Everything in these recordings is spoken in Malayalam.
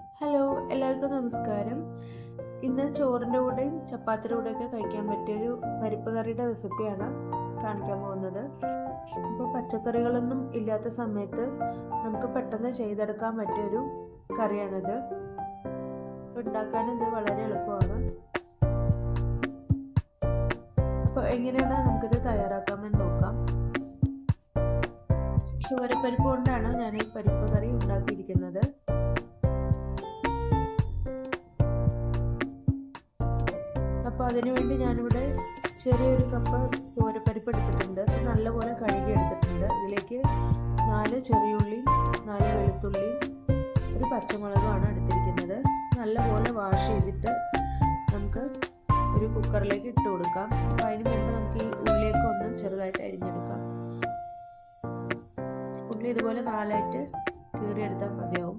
ഹലോ എല്ലാവർക്കും നമസ്കാരം. ഇന്ന് ചോറിന്റെ കൂടെയും ചപ്പാത്തിയുടെ കൂടെയൊക്കെ കഴിക്കാൻ പറ്റിയൊരു പരിപ്പ് കറിയുടെ റെസിപ്പിയാണ് കാണിക്കാൻ പോകുന്നത്. ഇപ്പോൾ പച്ചക്കറികളൊന്നും ഇല്ലാത്ത സമയത്ത് നമുക്ക് പെട്ടെന്ന് ചെയ്തെടുക്കാൻ പറ്റിയൊരു കറിയാണിത്. ഉണ്ടാക്കാൻ ഇത് വളരെ എളുപ്പമാണ്. അപ്പോൾ എങ്ങനെയാണ് നമുക്കിത് തയ്യാറാക്കാമെന്ന് നോക്കാം. ചുവരപ്പരിപ്പ് കൊണ്ടാണ് ഞാൻ ഈ പരിപ്പ് കറി ഉണ്ടാക്കിയിരിക്കുന്നത്. അതിനുവേണ്ടി ഞാനിവിടെ ചെറിയൊരു കപ്പ് ചുവരപ്പരിപ്പ് എടുത്തിട്ടുണ്ട് നല്ലപോലെ കഴുകി എടുത്തിട്ടുണ്ട് ഇതിലേക്ക് നാല് ചെറിയുള്ളി നാല് വെളുത്തുള്ളി ഒരു പച്ചമുളകുമാണ് എടുത്തിരിക്കുന്നത്. നല്ലപോലെ വാഷ് ചെയ്തിട്ട് നമുക്ക് ഒരു കുക്കറിലേക്ക് ഇട്ട് കൊടുക്കാം. അപ്പോൾ അതിന് മുമ്പ് നമുക്ക് ഈ ഉള്ളിയൊക്കെ ഒന്ന് ചെറുതായിട്ട് അരിഞ്ഞെടുക്കാം. ഉള്ളി ഇതുപോലെ നാലായിട്ട് കീറിയെടുത്താൽ മതിയാവും.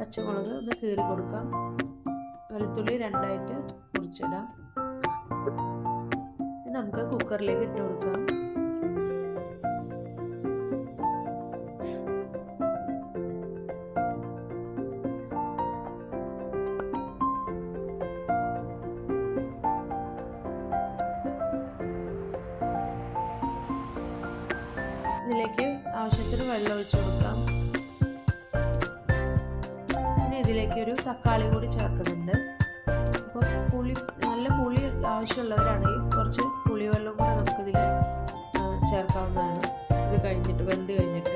പച്ചമുളക് ഒന്ന് കീറി കൊടുക്കാം വെളുത്തുള്ളി രണ്ടായിട്ട് മുറിച്ചിടാം. നമുക്ക് കുക്കറിലേക്ക് ഇട്ട് കൊടുക്കാം. ഇതിലേക്ക് ആവശ്യത്തിന് വെള്ളം ഒഴിച്ചു കൊടുക്കാം. ഇതിലേക്ക് ഒരു തക്കാളി കൂടി ചേർക്കുന്നുണ്ട്. അപ്പോൾ പുളി നല്ല പുളി ആവശ്യമുള്ളവരാണെങ്കിൽ കുറച്ച് പുളിവെള്ളം കൂടെ നമുക്കിതിൽ ചേർക്കാവുന്നതാണ്. ഇത് കഴിഞ്ഞിട്ട് വെന്ത് കഴിഞ്ഞിട്ട്.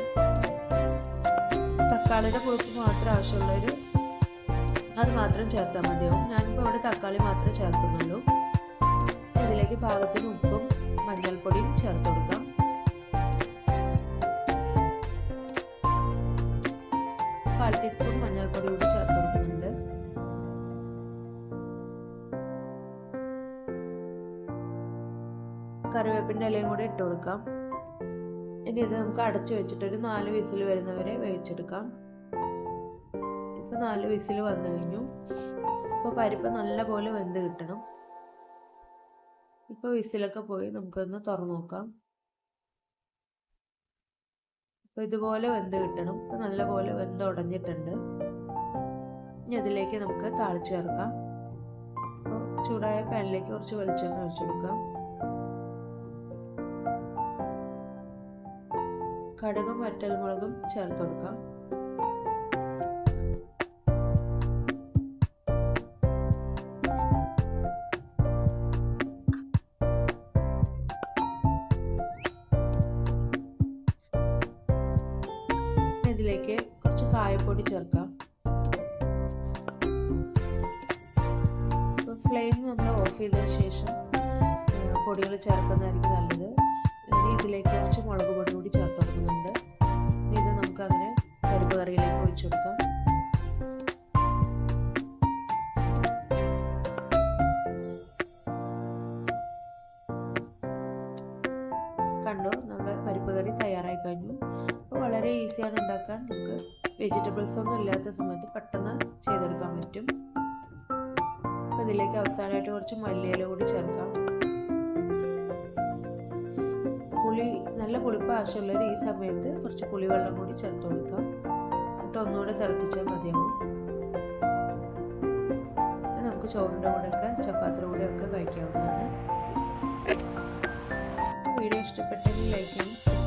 തക്കാളിയുടെ പുളിപ്പ് മാത്രം ആവശ്യമുള്ളവർ അത് മാത്രം ചേർത്താൽ മതിയാവും ഞാനിപ്പോൾ ഇവിടെ തക്കാളി മാത്രം ചേർക്കുന്നുള്ളൂ. ഇതിലേക്ക് പാകത്തിന് ഉപ്പും മഞ്ഞൾപ്പൊടിയും ചേർത്ത് കൊടുക്കാം. കാൽ ടീസ്പൂൺ മഞ്ഞൾപ്പൊടി കറിവേപ്പിന്റെ ഇലയും കൂടി ഇട്ട് കൊടുക്കാം. ഇനി ഇത് നമുക്ക് അടച്ചു വെച്ചിട്ട് ഒരു നാല് വിസിൽ വരുന്നവരെ വേവിച്ചെടുക്കാം. ഇപ്പൊ നാല് വിസിൽ വന്നു കഴിഞ്ഞു. ഇപ്പൊ പരിപ്പ് നല്ലപോലെ വെന്ത് കിട്ടണം. ഇപ്പോൾ വിസിലൊക്കെ പോയി നമുക്കൊന്ന് തുറന്നു നോക്കാം. അപ്പോൾ ഇതുപോലെ വെന്ത് കിട്ടണം. ഇപ്പം നല്ലപോലെ വെന്ത് ഉടഞ്ഞിട്ടുണ്ട്. ഇനി അതിലേക്ക് നമുക്ക് താളിച്ച് ചേർക്കാം. ചൂടായ പാനിലേക്ക് കുറച്ച് വെളിച്ചെണ്ണ ഒഴിച്ചു കൊടുക്കാം. കടുകും വറ്റൽമുളകും ചേർത്ത് കൊടുക്കാം. ഇതിലേക്ക് കുറച്ച് കായപ്പൊടി ചേർക്കാം. ഫ്ലെയിം നമ്മൾ ഓഫ് ചെയ്തതിന് ശേഷം പൊടികൾ ചേർക്കുന്നതായിരിക്കും നല്ലത്. ഇതിലേക്ക് കുറച്ച് മുളക് പൊടി കൂടി ചേർത്ത് പരിപ്പ് കറിയിലേക്ക് ഒഴിച്ചു കൊടുക്കാം. കണ്ടോ നമ്മുടെ പരിപ്പ് കറി തയ്യാറായി കഴിഞ്ഞു. അപ്പോൾ വളരെ ഈസിയാണ് ഉണ്ടാക്കാൻ. നമുക്ക് വെജിറ്റബിൾസ് ഒന്നും ഇല്ലാത്ത സമയത്ത് പെട്ടെന്ന് ചെയ്തെടുക്കാൻ പറ്റും. അപ്പോൾ ഇതിലേക്ക് അവസാനമായിട്ട് കുറച്ച് മല്ലിയില കൂടി ചേർക്കാം. പുളി നല്ല പുളിപ്പ് ആവശ്യമുള്ളവർ ഈ സമയത്ത് കുറച്ച് പുളിവെള്ളം കൂടി ചേർത്ത് കൊടുക്കാം. എന്നിട്ട് ഒന്നുകൂടെ തിളപ്പിച്ചാൽ മതിയാവും. നമുക്ക് ചോറിന്റെ കൂടെയൊക്കെ ചപ്പാത്തിയുടെ കൂടെയൊക്കെ കഴിക്കാവുന്നതാണ്. വീഡിയോ ഇഷ്ടപ്പെട്ടെങ്കിൽ ലൈക്ക് ചെയ്യും